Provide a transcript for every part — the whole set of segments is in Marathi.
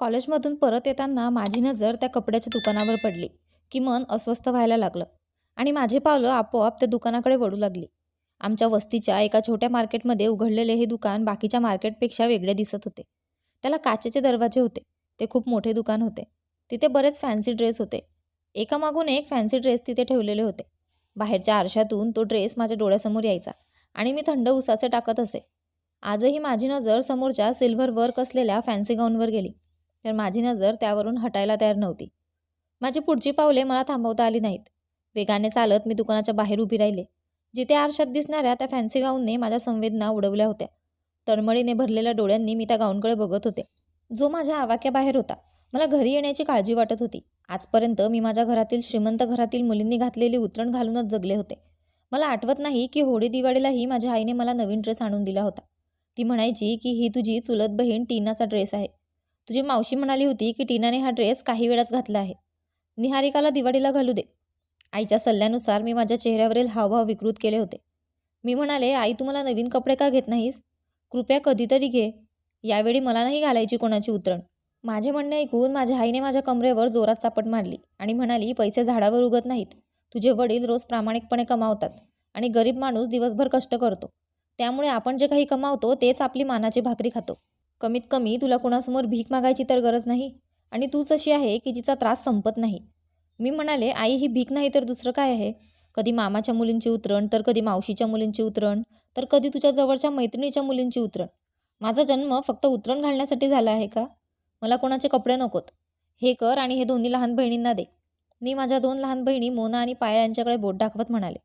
कॉलेजमधून परत येताना माझी नजर त्या कपड्याच्या दुकानावर पडली. की मन अस्वस्थ व्हायला लागलं आणि माझी पावलं आपोआप त्या दुकानाकडे वळू लागली. आमच्या वस्तीच्या एका छोट्या मार्केटमध्ये उघडलेले हे दुकान बाकीच्या मार्केटपेक्षा वेगळे दिसत होते. त्याला काचेचे दरवाजे होते. ते खूप मोठे दुकान होते. तिथे बरेच फॅन्सी ड्रेस होते. एकामागून एक फॅन्सी ड्रेस तिथे ठेवलेले होते. बाहेरच्या आरशातून तो ड्रेस माझ्या डोळ्यासमोर यायचा आणि मी थंड उसाचे टाकत असे. आजही माझी नजर समोरच्या सिल्व्हर वर्क असलेल्या फॅन्सी गाऊनवर गेली. तर माझी नजर त्यावरून हटायला तयार नव्हती. माझी पुढची पावले मला थांबवता आली नाहीत. वेगाने चालत मी दुकानाच्या बाहेर उभी राहिले. जिथे आरशात दिसणाऱ्या त्या फॅन्सी गाऊनने माझ्या संवेदना उडवल्या होत्या. तळमळीने भरलेल्या डोळ्यांनी मी त्या गाऊनकडे बघत होते. जो माझ्या आवाक्याबाहेर होता. मला घरी येण्याची काळजी वाटत होती. आजपर्यंत मी माझ्या घरातील श्रीमंत घरातील मुलींनी घातलेली उतरण घालूनच जगले होते. मला आठवत नाही की होळी दिवाळीलाही माझ्या आईने मला नवीन ड्रेस आणून दिला होता. ती म्हणायची की ही तुझी चुलत बहीण टीनाचा ड्रेस आहे. तुझी मावशी म्हणाली होती की टीनाने हा ड्रेस काही वेळाच घातला आहे. निहारिकाला दिवाळीला घालू दे. आईच्या सल्ल्यानुसार मी माझ्या चेहऱ्यावरील हावभाव विकृत केले होते. मी म्हणाले आई तुम्हाला नवीन कपडे का घेत नाहीस? कृपया कधीतरी घे. यावेळी मला नाही घालायची कोणाची उतरण. माझे म्हणणे ऐकून माझ्या आईने माझ्या कमरेवर जोरात चापट मारली आणि म्हणाली पैसे झाडावर उगत नाहीत. तुझे वडील रोज प्रामाणिकपणे कमावतात आणि गरीब माणूस दिवसभर कष्ट करतो. त्यामुळे आपण जे काही कमावतो तेच आपली मानाची भाकरी खातो. कमीत कमी तुला कुणासमोर भीक मागायची तर गरज नाही. आणि तूच अशी आहे की जिचा त्रास संपत नाही. मी म्हणाले आई ही भीक नाही तर दुसरं काय आहे? कधी मामाच्या मुलींची उतरण तर कधी मावशीच्या मुलींची उतरण तर कधी तुझ्या जवळच्या मैत्रिणीच्या मुलींची उतरण. माझा जन्म फक्त उतरण घालण्यासाठी झाला आहे का? मला कोणाचे कपडे नकोत. हे कर आणि हे दोन्ही लहान बहिणींना दे. मी माझ्या दोन लहान बहिणी मोना आणि पाया यांच्याकडे बोट दाखवत म्हणाले.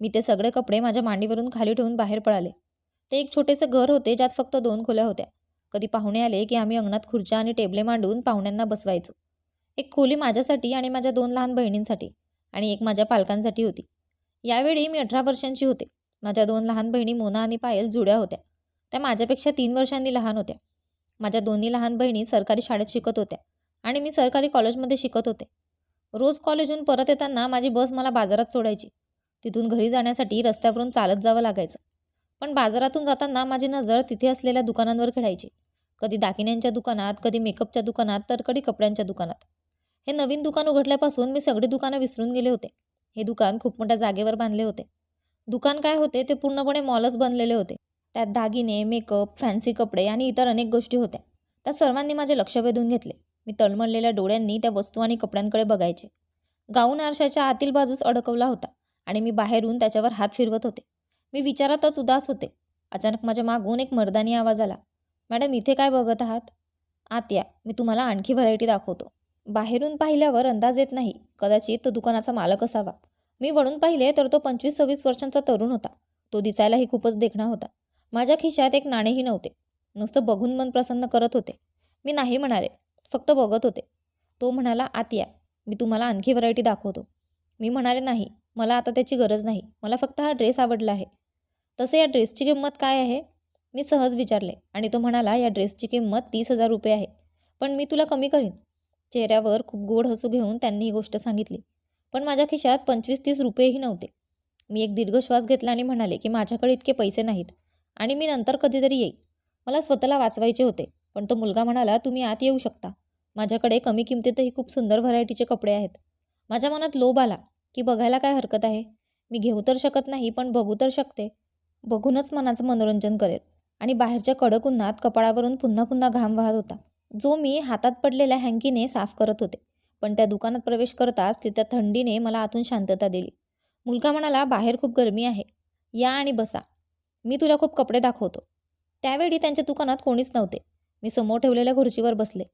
मी ते सगळे कपडे माझ्या मांडीवरून खाली ठेवून बाहेर पळाले. ते एक छोटेसे घर होते ज्यात फक्त दोन खोल्या होत्या. कधी पाहुणे आले की आम्ही अंगणात खुर्च्या आणि टेबले मांडून पाहुण्यांना बसवायचो. एक खोली माझ्यासाठी आणि माझ्या दोन लहान बहिणींसाठी आणि एक माझ्या पालकांसाठी होती. यावेळी मी अठरा वर्षांची होते. माझ्या दोन लहान बहिणी मोना आणि पायल जुड्या होत्या. त्या माझ्यापेक्षा तीन वर्षांनी लहान होत्या. माझ्या दोन्ही लहान बहिणी सरकारी शाळेत शिकत होत्या आणि मी सरकारी कॉलेजमध्ये शिकत होते. रोज कॉलेजहून परत येताना माझी बस मला बाजारात सोडायची. तिथून घरी जाण्यासाठी रस्त्यावरून चालत जावं लागायचं. पण बाजारातून जाताना माझी नजर तिथे असलेल्या दुकानांवर खेळायची. कधी दागिन्यांच्या दुकानात कधी मेकअपच्या दुकानात तर कधी कपड्यांच्या दुकानात. हे नवीन दुकान उघडल्यापासून मी सगळी दुकानं विसरून गेले होते. हे दुकान खूप मोठ्या जागेवर बांधले होते. दुकान काय होते ते पूर्णपणे मॉलच बनलेले होते. त्यात दागिने मेकअप फॅन्सी कपडे आणि इतर अनेक गोष्टी होत्या. त्या सर्वांनी माझे लक्ष वेधून घेतले. मी तळमळलेल्या डोळ्यांनी त्या वस्तू आणि कपड्यांकडे बघायचे. गाऊन आरशाच्या आतील बाजूस अडकवला होता आणि मी बाहेरून त्याच्यावर हात फिरवत होते. मी विचारातच उदास होते. अचानक माझ्या मागून एक मर्दानी आवाज आला. मॅडम इथे काय बघत आहात? आत या मी तुम्हाला आणखी व्हरायटी दाखवतो. बाहेरून पाहिल्यावर अंदाज येत नाही. कदाचित तो दुकानाचा मालक असावा. मी वळून पाहिले तर तो पंचवीस सव्वीस वर्षांचा तरुण होता. तो दिसायलाही खूपच देखणा होता. माझ्या खिशात एक नाणेही नव्हते. नुसतं बघून मन प्रसन्न करत होते. मी नाही म्हणाले फक्त बघत होते. तो म्हणाला आत या मी तुम्हाला आणखी व्हरायटी दाखवतो. मी म्हणाले नाही मला आता त्याची गरज नाही. मला फक्त हा ड्रेस आवडला आहे. तसे या ड्रेसची किंमत काय आहे? मी सहज विचारले आणि तो म्हणाला या ड्रेसची किंमत तीस हजार रुपये आहे. पण मी तुला कमी करीन. चेहऱ्यावर खूप गोड हसू घेऊन त्यांनी ही गोष्ट सांगितली. पण माझ्या खिशात पंचवीस तीस रुपयेही नव्हते. मी एक दीर्घ श्वास घेतला आणि म्हणाले की माझ्याकडे इतके पैसे नाहीत. आणि मी नंतर कधीतरी येईल मला स्वतःला वाचवायचे होते. पण तो मुलगा म्हणाला तुम्ही आत येऊ शकता. माझ्याकडे कमी किमतीतही खूप सुंदर व्हरायटीचे कपडे आहेत. माझ्या मनात लोभ आला की बघायला काय हरकत आहे? मी घेऊ तर शकत नाही पण बघू तर शकते. बघूनच मनाचं मनोरंजन करेल. आणि बाहेरच्या कडक उन्हात कपाळावरून पुन्हा पुन्हा घाम वाहत होता. जो मी हातात पडलेल्या हँकीने साफ करत होते. पण त्या दुकानात प्रवेश करताच तिथं थंडीने मला आतून शांतता दिली. मुलगा म्हणाला बाहेर खूप गरमी आहे. या आणि बसा. मी तुला खूप कपडे दाखवतो. त्यावेळी त्यांच्या दुकानात कोणीच नव्हते. मी समोर ठेवलेल्या खुर्चीवर बसले.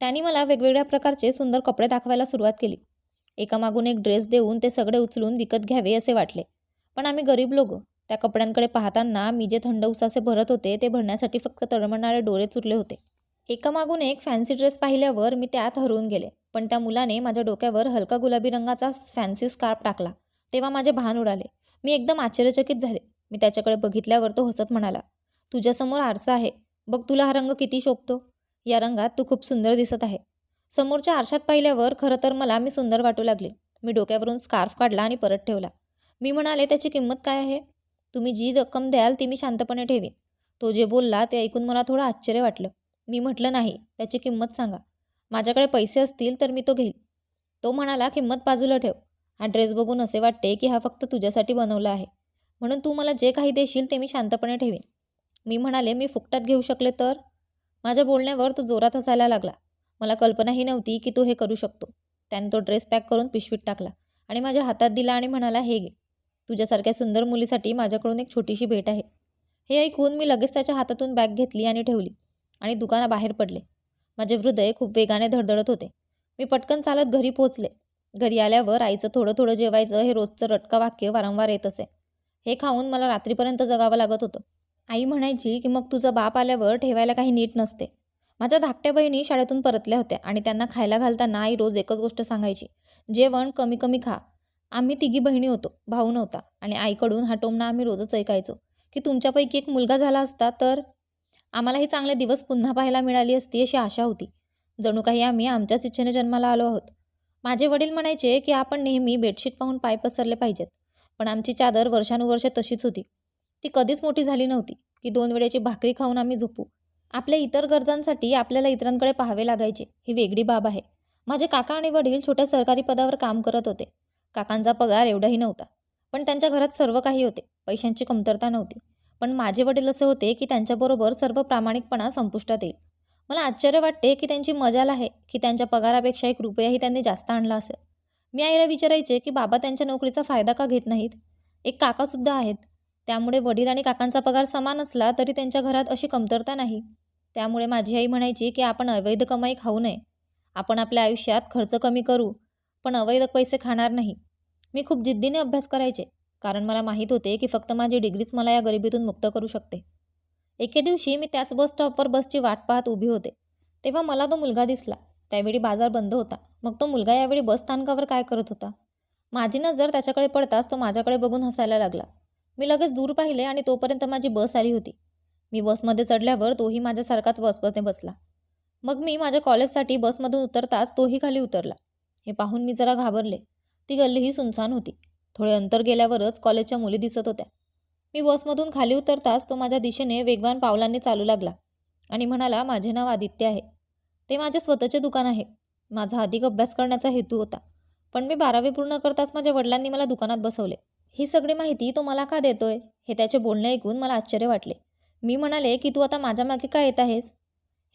त्यांनी मला वेगवेगळ्या प्रकारचे सुंदर कपडे दाखवायला सुरुवात केली. एकामागून एक ड्रेस देऊन ते सगळे उचलून विकत घ्यावे असे वाटले. पण आम्ही गरीब लोक. त्या कपड्यांकडे पाहताना मी जे थंड उसासे भरत होते ते भरण्यासाठी फक्त तळमळणारे डोळे चुरले होते. एकामागून एक फॅन्सी ड्रेस पाहिल्यावर मी त्यात हरवून गेले पण त्या मुलाने माझ्या डोक्यावर हलका गुलाबी रंगाचा फॅन्सी स्कार्फ टाकला तेव्हा माझे भान उडाले. मी एकदम आश्चर्यचकित झाले. मी त्याच्याकडे बघितल्यावर तो हसत म्हणाला तुझ्यासमोर आरसा आहे. बघ तुला हा रंग किती शोभतो. या रंगात तू खूप सुंदर दिसत आहे. समोरच्या आरशात पाहिल्यावर खरं तर मला मी सुंदर वाटू लागले. मी डोक्यावरून स्कार्फ काढला आणि परत ठेवला. मी म्हणाले त्याची किंमत काय आहे? तुम्ही जी रक्कम द्याल ती मी शांतपणे ठेवीन. तो जे बोलला ते ऐकून मला थोडं आश्चर्य वाटलं. मी म्हटलं नाही त्याची किंमत सांगा. माझ्याकडे पैसे असतील तर मी तो घेईल तो म्हणाला किंमत बाजूला ठेव. हा ड्रेस बघून असे वाटते की हा फक्त तुझ्यासाठी बनवला आहे. म्हणून तू मला जे काही देशील ते मी शांतपणे ठेवीन. मी म्हणाले मी फुकटात घेऊ शकले तर? माझ्या बोलण्यावर तो जोरात हसायला लागला. मला कल्पनाही नव्हती की तू हे करू शकतो. त्याने तो ड्रेस पॅक करून पिशवीत टाकला आणि माझ्या हातात दिला आणि म्हणाला हे घे. तुझ्यासारख्या सुंदर मुलीसाठी माझ्याकडून एक छोटीशी भेट आहे. हे ऐकून मी लगेच त्याच्या हातातून बॅग घेतली आणि ठेवली आणि दुकानाबाहेर पडले. माझे हृदय खूप वेगाने धडधडत होते. मी पटकन चालत घरी पोहोचले. घरी आल्यावर आईचं थोडं थोडं जेवायचं हे रोजचं रटका वाक्य वारंवार येत असे. हे खाऊन मला रात्रीपर्यंत जगावं लागत होतं. आई म्हणायची की मग तुझं बाप आल्यावर ठेवायला काही नीट नसते. माझ्या धाकट्या बहिणी शाळेतून परतल्या होत्या आणि त्यांना खायला घालताना आई रोज एकच गोष्ट सांगायची. जेवण कमी कमी खा. आम्ही तिघी बहिणी होतो भाऊ नव्हता आणि आईकडून हा टोमणा आम्ही रोजच ऐकायचो. की तुमच्यापैकी एक मुलगा झाला असता तर? आम्हालाही चांगले दिवस पुन्हा पाहायला मिळाली असती अशी आशा होती. जणू काही आम्ही आमच्याच इच्छेने जन्माला आलो आहोत. माझे वडील म्हणायचे की आपण नेहमी बेडशीट पाहून पाय पसरले पाहिजेत पण आमची चादर वर्षानुवर्षे तशीच होती. ती कधीच मोठी झाली नव्हती की दोन वेळेची भाकरी खाऊन आम्ही झोपू. आपल्या इतर गरजांसाठी आपल्याला इतरांकडे पाहावे लागायचे ही वेगळी बाब आहे. माझे काका आणि वडील छोट्या सरकारी पदावर काम करत होते. काकांचा पगार एवढाही नव्हता. पण त्यांच्या घरात सर्व काही होते. पैशांची कमतरता नव्हती. पण माझे वडील असे होते की त्यांच्याबरोबर सर्व प्रामाणिकपणा संपुष्टात येईल. मला आश्चर्य वाटते की त्यांची मजाल आहे की त्यांच्या पगारापेक्षा एक रुपयाही त्यांनी जास्त आणला असेल. मी आईला विचारायचे की बाबा त्यांच्या नोकरीचा फायदा का घेत नाहीत? एक काकासुद्धा आहेत. त्यामुळे वडील आणि काकांचा पगार समान असला तरी त्यांच्या घरात अशी कमतरता नाही. त्यामुळे माझी आई म्हणायची की आपण अवैध कमाई खाऊ नये. आपण आपल्या आयुष्यात खर्च कमी करू. पण अवैध पैसे खाणार नाही. मी खूप जिद्दीने अभ्यास करायचे कारण मला माहीत होते की फक्त माझी डिग्रीच मला या गरिबीतून मुक्त करू शकते. एके दिवशी मी त्याच बस स्टॉपवर बसची वाट पाहत उभी होते. तेव्हा मला तो मुलगा दिसला. त्यावेळी बाजार बंद होता. मग तो मुलगा यावेळी बस स्थानकावर काय करत होता? माझी नजर त्याच्याकडे पडताच तो माझ्याकडे बघून हसायला लागला. मी लगेच दूर पाहिले आणि तोपर्यंत माझी बस आली होती. मी बसमध्ये चढल्यावर तोही माझ्यासारखाच बसमध्ये बसला. मग मी माझ्या कॉलेजसाठी बसमधून उतरताच तोही खाली उतरला. हे पाहून मी जरा घाबरले. ती गल्लीही सुनसान होती. थोडे अंतर गेल्यावरच कॉलेजच्या मुली दिसत होत्या. मी बसमधून खाली उतरताच तो माझ्या दिशेने वेगवान पावलांनी चालू लागला आणि म्हणाला माझे नाव आदित्य आहे. ते माझे स्वतःचे दुकान आहे. माझा अधिक अभ्यास करण्याचा हेतू होता. पण मी बारावी पूर्ण करताच माझ्या वडिलांनी मला दुकानात बसवले. ही सगळी माहिती तो मला का देतोय? हे त्याचे बोलणे ऐकून मला आश्चर्य वाटले. मी म्हणाले की तू आता माझ्या मागे का येत आहेस?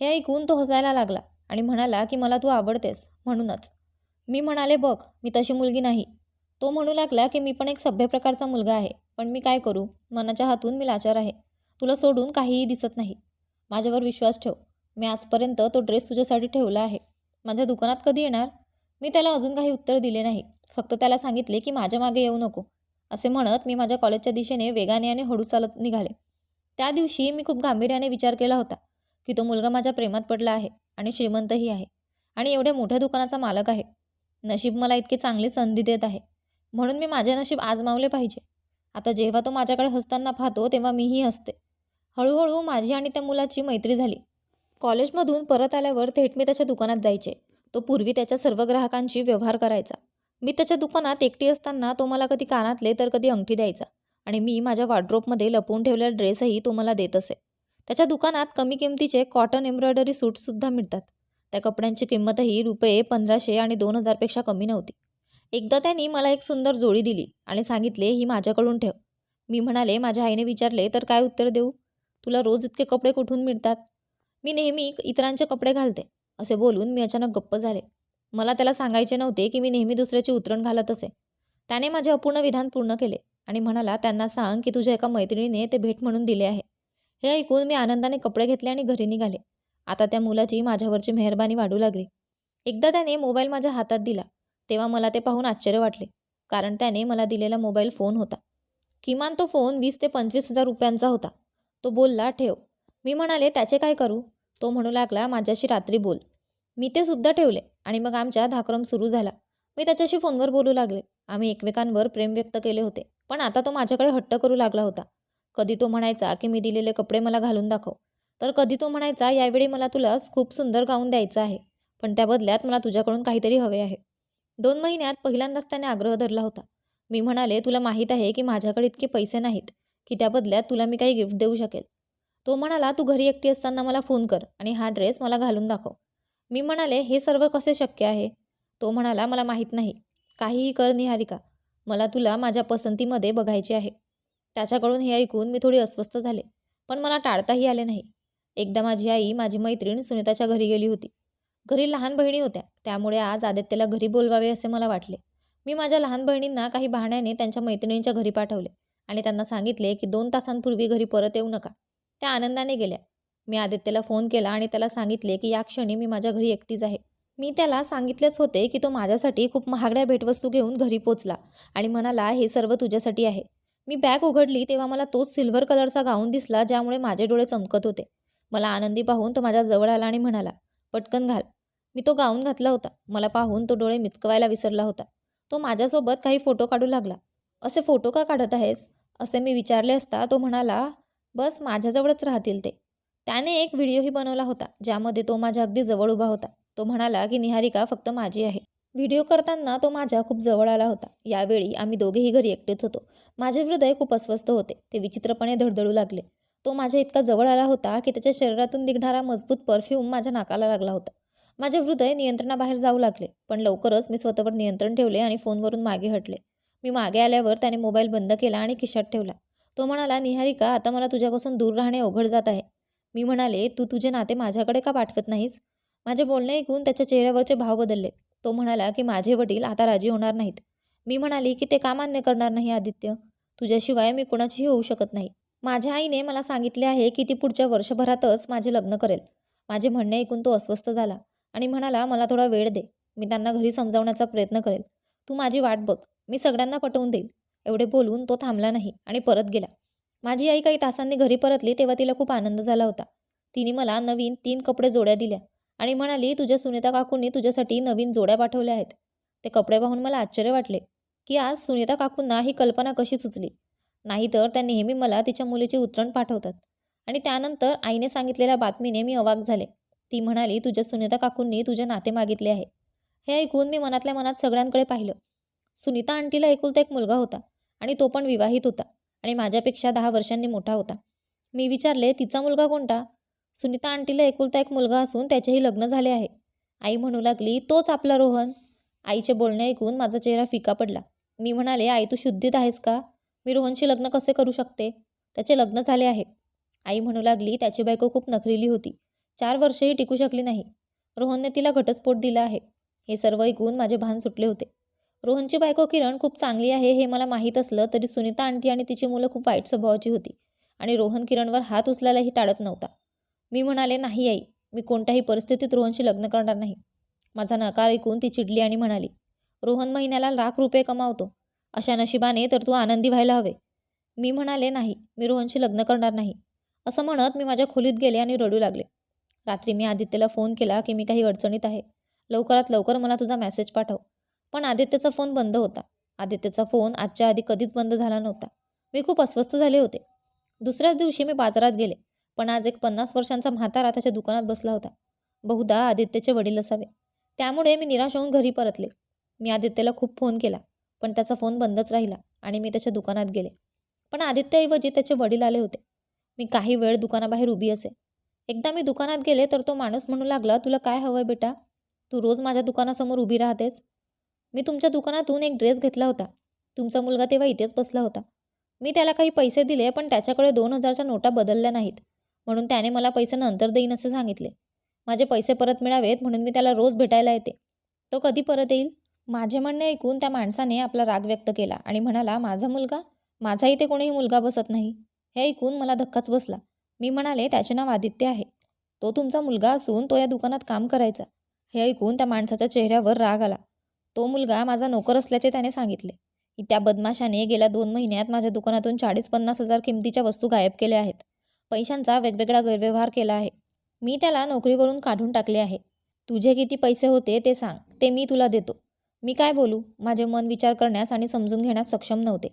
हे ऐकून तो हसायला लागला आणि म्हणाला की मला तू आवडतेस म्हणूनच. मी म्हणाले बघ मी तशी मुलगी नाही. तो म्हणू लागला की मी पण एक सभ्य प्रकारचा मुलगा आहे पण मी काय करू? मनाच्या हातून मी लाचार आहे. तुला सोडून काहीही दिसत नाही. माझ्यावर विश्वास ठेव. मी आजपर्यंत तो ड्रेस तुझ्यासाठी ठेवला आहे. माझ्या दुकानात कधी येणार? मी त्याला अजून काही उत्तर दिले नाही. फक्त त्याला सांगितले की माझ्या मागे येऊ नको. असे म्हणत मी माझ्या कॉलेजच्या दिशेने वेगाने आणि हळू चालत निघाले. त्या दिवशी मी खूप गांभीर्याने विचार केला होता की तो मुलगा माझ्या प्रेमात पडला आहे आणि श्रीमंतही आहे आणि एवढ्या मोठ्या दुकानाचा मालक आहे. नशीब मला इतकी चांगली संधी देत आहे. म्हणून मी माझे नशीब आजमावले पाहिजे. आता जेव्हा तो माझ्याकडे हसताना पाहतो तेव्हा मीही हसते. हळूहळू माझी आणि त्या मुलाची मैत्री झाली. कॉलेजमधून परत आल्यावर थेट मी त्याच्या दुकानात जायचे. तो पूर्वी त्याच्या सर्व ग्राहकांशी व्यवहार करायचा. मी त्याच्या दुकानात एकटी असताना तो मला कधी कानातले तर कधी अंगठी द्यायचा आणि मी माझ्या वॉर्ड्रोपमध्ये लपवून ठेवलेला ड्रेसही तो मला देत असे. त्याच्या दुकानात कमी किमतीचे कॉटन एम्ब्रॉयडरी सूटसुद्धा मिळतात. त्या कपड्यांची किंमतही रुपये पंधराशे आणि दोन हजारपेक्षा कमी नव्हती. एकदा त्यांनी मला एक सुंदर जोडी दिली आणि सांगितले ही माझ्याकडून ठेव. मी म्हणाले माझ्या आईने विचारले तर काय उत्तर देऊ? तुला रोज इतके कपडे कुठून मिळतात? मी नेहमी इतरांचे कपडे घालते असे बोलून मी अचानक गप्प झाले. मला त्याला सांगायचे नव्हते की मी नेहमी दुसऱ्याची उतरण घालत असे. त्याने माझे अपूर्ण विधान पूर्ण केले आणि म्हणाला त्यांना सांग की तुझ्या एका मैत्रिणीने ते भेट म्हणून दिले आहे. हे ऐकून मी आनंदाने कपडे घेतले आणि घरी निघाले. आता त्या मुलाची माझ्यावरची मेहरबानी वाढू लागली. एकदा त्याने मोबाईल माझ्या हातात दिला तेव्हा मला ते पाहून आश्चर्य वाटले कारण त्याने मला दिलेला मोबाईल फोन होता. किमान तो फोन वीस ते पंचवीस हजार रुपयांचा होता. तो बोलला ठेव. मी म्हणाले त्याचे काय करू? तो म्हणू लागला माझ्याशी रात्री बोल. मी ते सुद्धा ठेवले आणि मग आमच्या धाक्रम सुरू झाला. मी त्याच्याशी फोनवर बोलू लागले. आम्ही एकमेकांवर प्रेम व्यक्त केले होते पण आता तो माझ्याकडे हट्ट करू लागला होता. कधी तो म्हणायचा की मी दिलेले कपडे मला घालून दाखव. तर कधी तो म्हणायचा यावेळी मला तुला खूप सुंदर गाऊन द्यायचं आहे पण त्या बदल्यात मला तुझ्याकडून काहीतरी हवे आहे. दोन महिन्यात पहिल्यांदाच त्याने आग्रह धरला होता. मी म्हणाले तुला माहीत आहे की माझ्याकडे इतके पैसे नाहीत की त्या बदल्यात तुला मी काही गिफ्ट देऊ शकेल. तो म्हणाला तू घरी एकटी असताना मला फोन कर आणि हा ड्रेस मला घालून दाखव. मी म्हणाले हे सर्व कसे शक्य आहे? तो म्हणाला मला माहीत नाही. काहीही कर निहारिका. मला तुला माझ्या पसंतीमध्ये बघायचे आहे. त्याच्याकडून हे ऐकून मी थोडी अस्वस्थ झाले पण मला टाळताही आले नाही. एकदा माझी आई माझी मैत्रीण सुनीताच्या घरी गेली होती. घरी लहान बहिणी होत्या. त्यामुळे आज आदित्यला घरी बोलवावे असे मला वाटले. मी माझ्या लहान बहिणींना काही बहाण्याने त्यांच्या मैत्रिणींच्या घरी पाठवले आणि त्यांना सांगितले की दोन तासांपूर्वी घरी परत येऊ नका. त्या आनंदाने गेल्या. मी आदित्यला फोन केला आणि त्याला सांगितले की या क्षणी मी माझ्या घरी एकटीच आहे. मी त्याला सांगितलेच होते की तो माझ्यासाठी खूप महागड्या भेटवस्तू घेऊन घरी पोचला आणि म्हणाला हे सर्व तुझ्यासाठी आहे. मी बॅग उघडली तेव्हा मला तोच सिल्वर कलरचा गाऊन दिसला ज्यामुळे माझे डोळे चमकत होते. मला आनंदी पाहून तो माझ्या जवळ आला आणि म्हणाला पटकन घाल. मी तो गाऊन घातला होता. मला पाहून तो डोळे मिचकवायला विसरला होता. तो माझ्यासोबत काही फोटो काढू लागला. असे फोटो का काढत आहेस? असे मी विचारले असता तो म्हणाला बस माझ्याजवळच राहतील ते. त्याने एक व्हिडिओही बनवला होता ज्यामध्ये तो माझ्या अगदी जवळ उभा होता. तो म्हणाला की निहारिका फक्त माझी आहे. व्हिडिओ करताना तो माझ्या खूप जवळ आला होता. यावेळी आम्ही दोघेही घरी एकटेच होतो. माझे हृदय खूप अस्वस्थ होते. ते विचित्रपणे धडधडू लागले. तो माझ्या इतका जवळ आला होता की त्याच्या शरीरातून निघणारा मजबूत परफ्यूम माझ्या नाकाला लागला होता. माझे हृदय नियंत्रणाबाहेर जाऊ लागले पण लवकरच मी स्वतःवर नियंत्रण ठेवले आणि फोनवरून मागे हटले. मी मागे आल्यावर त्याने मोबाईल बंद केला आणि खिशात ठेवला. तो म्हणाला निहारिका आता मला तुझ्यापासून दूर राहणे अवघड जात आहे. मी म्हणाले तू तुझे नाते माझ्याकडे का पाठवत नाहीस? माझे बोलणे ऐकून त्याच्या चेहऱ्यावरचे भाव बदलले. तो म्हणाला की माझे वडील आता राजी होणार नाहीत. मी म्हणाली की ते का मान्य करणार नाही आदित्य? तुझ्याशिवाय मी कुणाचीही होऊ शकत नाही. माझ्या आईने मला सांगितले आहे की ती पुढच्या वर्षभरातच माझे लग्न करेल. माझे म्हणणे ऐकून तो अस्वस्थ झाला आणि म्हणाला मला थोडा वेळ दे. मी त्यांना घरी समजावण्याचा प्रयत्न करेल. तू माझी वाट बघ. मी सगळ्यांना पटवून देईल. एवढे बोलून तो थांबला नाही आणि परत गेला. माझी आई काही तासांनी घरी परतली तेव्हा तिला खूप आनंद झाला होता. तिने मला नवीन तीन कपडे जोड्या दिल्या आणि म्हणाली तुझ्या सुनीता काकूंनी तुझ्यासाठी नवीन जोड्या पाठवल्या आहेत. ते कपडे पाहून मला आश्चर्य वाटले की आज सुनीता काकूंना ही कल्पना कशी सुचली? नाहीतर त्या नेहमी मला तिच्या मुलीचे उतरण पाठवतात. आणि त्यानंतर आईने सांगितलेल्या बातमीने मी अवाक झाले. ती म्हणाली तुझ्या सुनीता काकूंनी तुझे नाते मागितले आहे. हे ऐकून मी मनातल्या मनात सगळ्यांकडे पाहिलं. सुनीता आंटीला एकुलता एक मुलगा होता आणि तो पण विवाहित होता आणि माझ्यापेक्षा दहा वर्षांनी मोठा होता. मी विचारले तिचा मुलगा कोणता? सुनीता आंटीला एकुलता एक मुलगा असून त्याचेही लग्न झाले आहे. आई म्हणू लागली तोच आपला रोहन. आईचे बोलणे ऐकून माझा चेहरा फिका पडला. मी म्हणाले आई तू शुद्धीत आहेस का? मी रोहनशी लग्न कसे करू शकते? त्याचे लग्न झाले आहे. आई म्हणू लागली त्याची बायको खूप नखरेली होती. चार वर्षही टिकू शकली नाही. रोहनने तिला घटस्फोट दिला आहे. हे सर्व ऐकून माझे भान सुटले होते. रोहनची बायको किरण खूप चांगली आहे हे मला माहीत असलं तरी सुनीता आणती आणि तिची मुलं खूप वाईट स्वभावाची होती आणि रोहन किरणवर हात उचलायलाही टाळत नव्हता. मी म्हणाले नाही आई मी कोणत्याही परिस्थितीत रोहनशी लग्न करणार नाही. माझा नकार ऐकून ती चिडली आणि म्हणाली रोहन महिन्याला लाख रुपये कमावतो. अशा नशिबाने तर तू आनंदी व्हायला हवे. मी म्हणाले नाही मी रोहनशी लग्न करणार नाही. असं म्हणत मी माझ्या खोलीत गेले आणि रडू लागले. रात्री मी आदित्यला फोन केला की मी काही अडचणीत आहे. लवकरात लवकर मला तुझा मेसेज पाठव. पण आदित्यचा फोन बंद होता. आदित्यचा फोन आजच्या आधी कधीच बंद झाला नव्हता. मी खूप अस्वस्थ झाले होते. दुसऱ्याच दिवशी मी बाजारात गेले पण आज एक पन्नास वर्षांचा म्हातारा त्याच्या दुकानात बसला होता. बहुधा आदित्यचे वडील असावे. त्यामुळे मी निराश होऊन घरी परतले. मी आदित्यला खूप फोन केला. पण त्याचा फोन बंदच राहिला आणि मी त्याच्या दुकानात गेले. पण आदित्यऐवजी त्याचे वडील आले होते. मी काही वेळ दुकानाबाहेर उभी असे. एकदा मी दुकानात गेले तर तो माणूस म्हणू लागला तुला काय हवं बेटा? तू रोज माझ्या दुकानासमोर उभी राहतेस. मी तुमच्या दुकानातून एक ड्रेस घेतला होता. तुमचा मुलगा तेव्हा इथेच बसला होता. मी त्याला काही पैसे दिले पण त्याच्याकडे दोन हजारच्या नोटा बदलल्या नाहीत. म्हणून त्याने मला पैसे नंतर देईन असे सांगितले. माझे पैसे परत मिळावेत म्हणून मी त्याला रोज भेटायला येते. तो कधी परत येईल? माझे म्हणणे ऐकून त्या माणसाने आपला राग व्यक्त केला आणि म्हणाला माझा मुलगा? माझा इथे कोणीही मुलगा बसत नाही. हे ऐकून मला धक्काच बसला. मी म्हणाले त्याचे नाव आदित्य आहे. तो तुमचा मुलगा असून तो या दुकानात काम करायचा. हे ऐकून त्या माणसाच्या चेहऱ्यावर राग आला. तो मुलगा माझा नोकर असल्याचे त्याने सांगितले. त्या बदमाशाने गेल्या दोन महिन्यात माझ्या दुकानातून चाळीस पन्नास हजार किमतीच्या वस्तू गायब केल्या आहेत. पैशांचा वेगवेगळा गैरव्यवहार केला आहे. मी त्याला नोकरीवरून काढून टाकले आहे. तुझे किती पैसे होते ते सांग. ते मी तुला देतो. मी काय बोलू? माझे मन विचार करण्यास आणि समजून घेण्यास सक्षम नव्हते.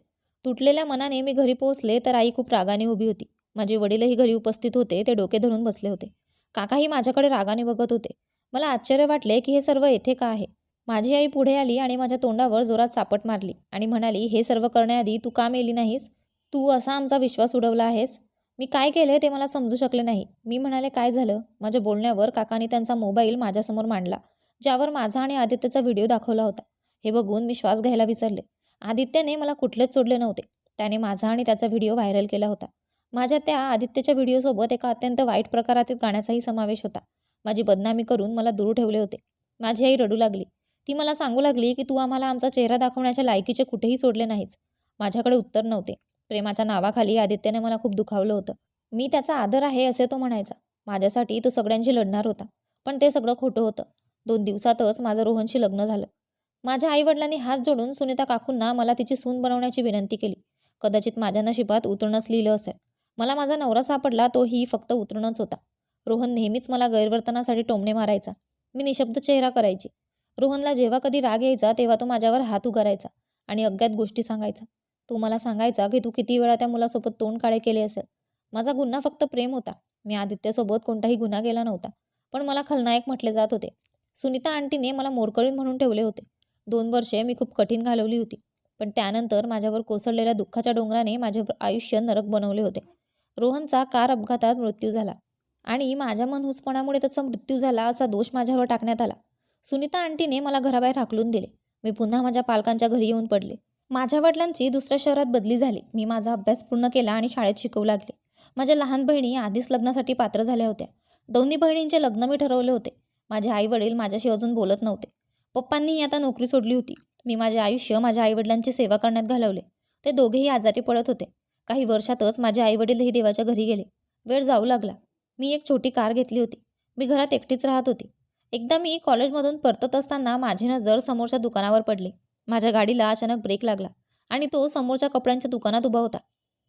तुटलेल्या मनाने मी घरी पोहोचले तर आई खूप रागाने उभी होती. माझे वडीलही घरी उपस्थित होते ते डोके धरून बसले होते. काकाही माझ्याकडे रागाने बघत होते. मला आश्चर्य वाटले की हे सर्व येथे का आहे? माझी आई पुढे आली आणि माझ्या तोंडावर जोरात सापट मारली आणि म्हणाली हे सर्व करण्याआधी तू का मेली नाहीस? तू असा आमचा विश्वास उडवला आहेस? मी काय केले ते मला समजू शकले नाही. मी म्हणाले काय झालं? माझ्या बोलण्यावर काकाने त्यांचा मोबाईल माझ्यासमोर मांडला. ज्यावर माझा आणि आदित्यचा व्हिडिओ दाखवला होता. हे बघून मी श्वास घ्यायला विसरले. आदित्यने मला कुठलेच सोडले नव्हते. त्याने माझा आणि त्याचा व्हिडिओ व्हायरल केला होता. माझ्या त्या आदित्यच्या व्हिडिओसोबत एका अत्यंत वाईट प्रकारातील गाण्याचाही समावेश होता. माझी बदनामी करून मला दूर ठेवले होते. माझी आई रडू लागली. ती मला सांगू लागली की तू आम्हाला आमचा चेहरा दाखवण्याच्या लायकीचे कुठेही सोडले नाहीच माझ्याकडे उत्तर नव्हते. प्रेमाच्या नावाखाली आदित्यने मला खूप दुखावलं होतं. मी त्याचा आदर आहे असे तो म्हणायचा. माझ्यासाठी तो सगळ्यांशी लढणार होता. पण ते सगळं खोटं होतं. दोन दिवसातच माझं रोहनशी लग्न झालं. माझ्या आईवडिलांनी हात जोडून सुनीता काकूंना मला तिची सून बनवण्याची विनंती केली. कदाचित माझ्या नशिबात उतरणंच लिहिलं असेल. मला माझा नवरा सापडला तोही फक्त उतरणंच होता. रोहन नेहमीच मला गैरवर्तनासाठी टोमणे मारायचा. मी निशब्द चेहरा करायची. रोहनला जेव्हा कधी राग यायचा तेव्हा तो माझ्यावर हात उगारायचा आणि अज्ञात गोष्टी सांगायचा. तू मला सांगायचा की तू किती वेळा त्या मुलासोबत तोंड काळे केले असेल. माझा गुन्हा फक्त प्रेम होता. मी आदित्यसोबत कोणताही गुन्हा केला नव्हता. पण मला खलनायक म्हटले जात होते. सुनीता आंटीने मला मोरकळीन म्हणून ठेवले होते. दोन वर्षे मी खूप कठीण घालवली होती. पण त्यानंतर माझ्यावर कोसळलेल्या दुःखाच्या डोंगराने माझे आयुष्य नरक बनवले होते. रोहनचा कार अपघातात मृत्यू झाला आणि माझ्या मनहुसपणामुळे त्याचा मृत्यू झाला असा दोष माझ्यावर टाकण्यात आला. सुनीता आंटीने मला घराबाहेर हाकलून दिले. मी पुन्हा माझ्या पालकांच्या घरी येऊन पडले. माझ्या वडिलांची दुसऱ्या शहरात बदली झाली. मी माझा अभ्यास पूर्ण केला आणि शाळेत शिकवू लागले. माझ्या लहान बहिणी आधीच लग्नासाठी पात्र झाल्या होत्या. दोन्ही बहिणींचे लग्न मी ठरवले होते. माझे आई वडील माझ्याशी अजून बोलत नव्हते. पप्पांनीही आता नोकरी सोडली होती. मी माझे आयुष्य माझ्या आईवडिलांची सेवा करण्यात घालवले. ते दोघेही आजारी पडत होते. काही वर्षातच माझे आईवडीलही देवाच्या घरी गेले. वेळ जाऊ लागला. मी एक छोटी कार घेतली होती. मी घरात एकटीच राहत होती. एकदा मी कॉलेजमधून परतत असताना माझी नजर समोरच्या दुकानावर पडली. माझ्या गाडीला अचानक ब्रेक लागला आणि तो समोरच्या कपड्यांच्या दुकानात उभा होता.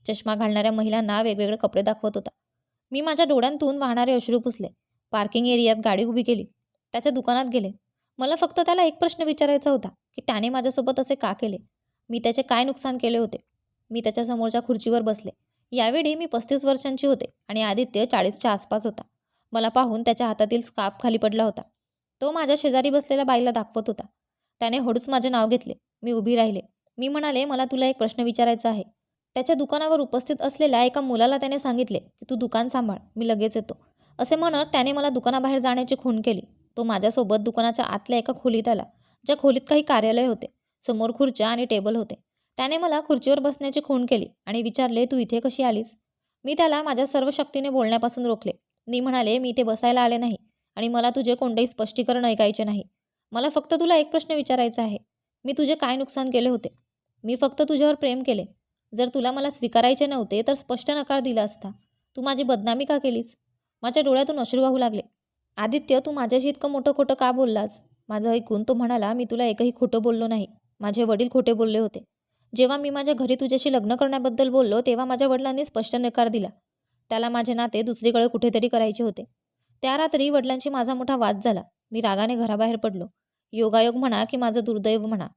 चष्मा घालणाऱ्या महिलांना वेगवेगळे कपडे दाखवत होता. मी माझ्या डोळ्यांतून वाहणारे अश्रू पुसले. पार्किंग एरियात गाडी उभी केली. त्याच्या दुकानात गेले. मला फक्त त्याला एक प्रश्न विचारायचा होता की त्याने माझ्यासोबत असे का केले? मी त्याचे काय नुकसान केले होते? मी त्याच्या समोरच्या खुर्चीवर बसले. यावेळी मी पस्तीस वर्षांची होते आणि आदित्य चाळीसच्या आसपास होता. मला पाहून त्याच्या हातातील स्काप खाली पडला होता. तो माझ्या शेजारी बसलेल्या बाईला दाखवत होता. त्याने हळूच माझे नाव घेतले. मी उभी राहिले. मी म्हणाले मला तुला एक प्रश्न विचारायचा आहे. त्याच्या दुकानावर उपस्थित असलेल्या एका मुलाला त्याने सांगितले की तू दुकान सांभाळ. मी लगेच येतो. असे म्हणत त्याने मला दुकानाबाहेर जाण्याची खून केली. तो माझ्यासोबत दुकानाच्या आतल्या एका खोलीत आला ज्या खोलीत काही कार्यालय होते समोर खुर्च्या आणि टेबल होते. त्याने मला खुर्चीवर बसण्याची खून केली आणि विचारले तू इथे कशी आलीस? मी त्याला माझ्या सर्व शक्तीने बोलण्यापासून रोखले. मी म्हणाले मी इथे बसायला आले नाही आणि मला तुझे कोणतेही स्पष्टीकरण ऐकायचे नाही. मला फक्त तुला एक प्रश्न विचारायचा आहे. मी तुझे काय नुकसान केले होते? मी फक्त तुझ्यावर प्रेम केले. जर तुला मला स्वीकारायचे नव्हते तर स्पष्ट नकार दिला असता. तू माझी बदनामी का केलीस? माझ्या डोळ्यातून अश्रू वाहू लागले. आदित्य तू माझ्याशी इतकं मोठं खोटं का बोललास? माझं ऐकून तो म्हणाला मी तुला एकही खोटं बोललो नाही. माझे वडील खोटे बोलले होते. जेव्हा मी माझ्या घरी तुझ्याशी लग्न करण्याबद्दल बोललो तेव्हा माझ्या वडिलांनी स्पष्ट नकार दिला. त्याला माझे नाते दुसरीकडे कुठेतरी करायचे होते. त्या रात्री वडिलांशी माझा मोठा वाद झाला. मी रागाने घराबाहेर पडलो. योगायोग म्हणा की माझं दुर्दैव म्हणा.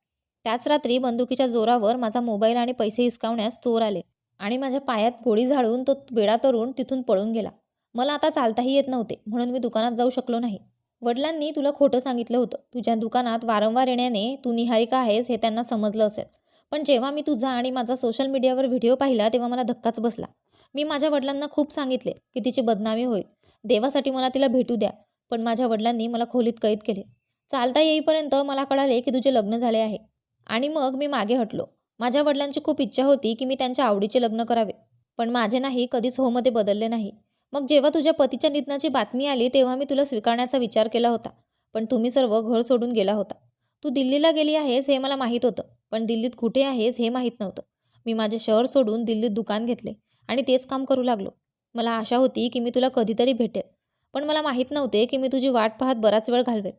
त्याच रात्री बंदुकीच्या जोरावर माझा मोबाईल आणि पैसे हिसकावण्यास चोर आले आणि माझ्या पायात गोळी झाडून तो वेडा तरुण तिथून पळून गेला. मला आता चालताही येत नव्हते म्हणून मी दुकानात जाऊ शकलो नाही. वडिलांनी तुला खोटं सांगितलं होतं. तुझ्या दुकानात वारंवार येण्याने तू निहारिका आहेस हे त्यांना समजलं असेल. पण जेव्हा मी तुझा आणि माझा सोशल मीडियावर व्हिडिओ पाहिला तेव्हा मला धक्काच बसला. मी माझ्या वडिलांना खूप सांगितले की तिची बदनामी होईल. देवासाठी मला तिला भेटू द्या पण माझ्या वडिलांनी मला खोलीत कैद केले. चालता येईपर्यंत मला कळाले की तुझे लग्न झाले आहे. आणि मग मी मागे हटलो. माझ्या वडिलांची खूप इच्छा होती की मी त्यांच्या आवडीचे लग्न करावे पण माझे नाही कधीच होमध्ये बदलले नाही. मग जेव्हा तुझ्या पतीच्या निधनाची बातमी आली तेव्हा मी तुला स्वीकारण्याचा विचार केला होता. पण तुम्ही सर्व घर सोडून गेला होता. तू दिल्लीला गेली आहेस हे मला माहीत होतं पण दिल्लीत कुठे आहेस हे माहीत नव्हतं. मी माझे शहर सोडून दिल्लीत दुकान घेतले आणि तेच काम करू लागलो. मला आशा होती की मी तुला कधीतरी भेटेल पण मला माहीत नव्हते की मी तुझी वाट पाहत बराच वेळ घालवेल.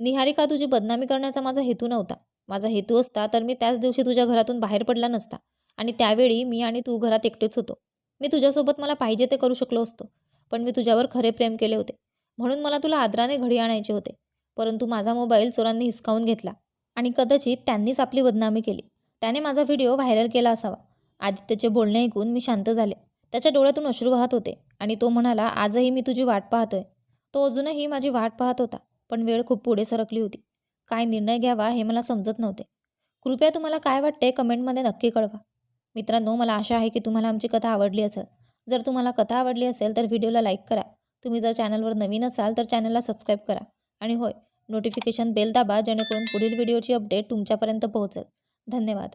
निहारिका तुझी बदनामी करण्याचा माझा हेतू नव्हता? माझा हेतू असता तर मी त्याच दिवशी तुझ्या घरातून बाहेर पडला नसता आणि त्यावेळी मी आणि तू घरात एकटेच होतो. मी तुझ्यासोबत मला पाहिजे ते करू शकलो असतो पण मी तुझ्यावर खरे प्रेम केले होते. म्हणून मला तुला आदराने घडी आणायचे होते परंतु माझा मोबाईल चोरांनी हिसकावून घेतला आणि कदाचित त्यांनीच आपली बदनामी केली. त्याने माझा व्हिडिओ व्हायरल केला असावा. आदित्यचे बोलणे ऐकून मी शांत झाले. त्याच्या डोळ्यातून अश्रू वाहत होते आणि तो म्हणाला आजही मी तुझी वाट पाहतोय. तो अजूनही माझी वाट पाहत होता पण वेळ खूप पुढे सरकली होती. काय निर्णय घ्यावा हे मला समजत नव्हते. कृपया तुम्हाला काय वाटते कमेंटमध्ये नक्की कळवा. मित्रांनो मला आशा आहे की तुम्हाला आमची कथा आवडली असेल. जर तुम्हाला कथा आवडली असेल तर व्हिडिओला लाईक करा. तुम्ही जर चॅनलवर नवीन असाल तर चॅनलला सबस्क्राईब करा. आणि होय नोटिफिकेशन बेल दाबा जेणेकरून पुढील व्हिडिओची अपडेट तुमच्यापर्यंत पोहोचेल. धन्यवाद.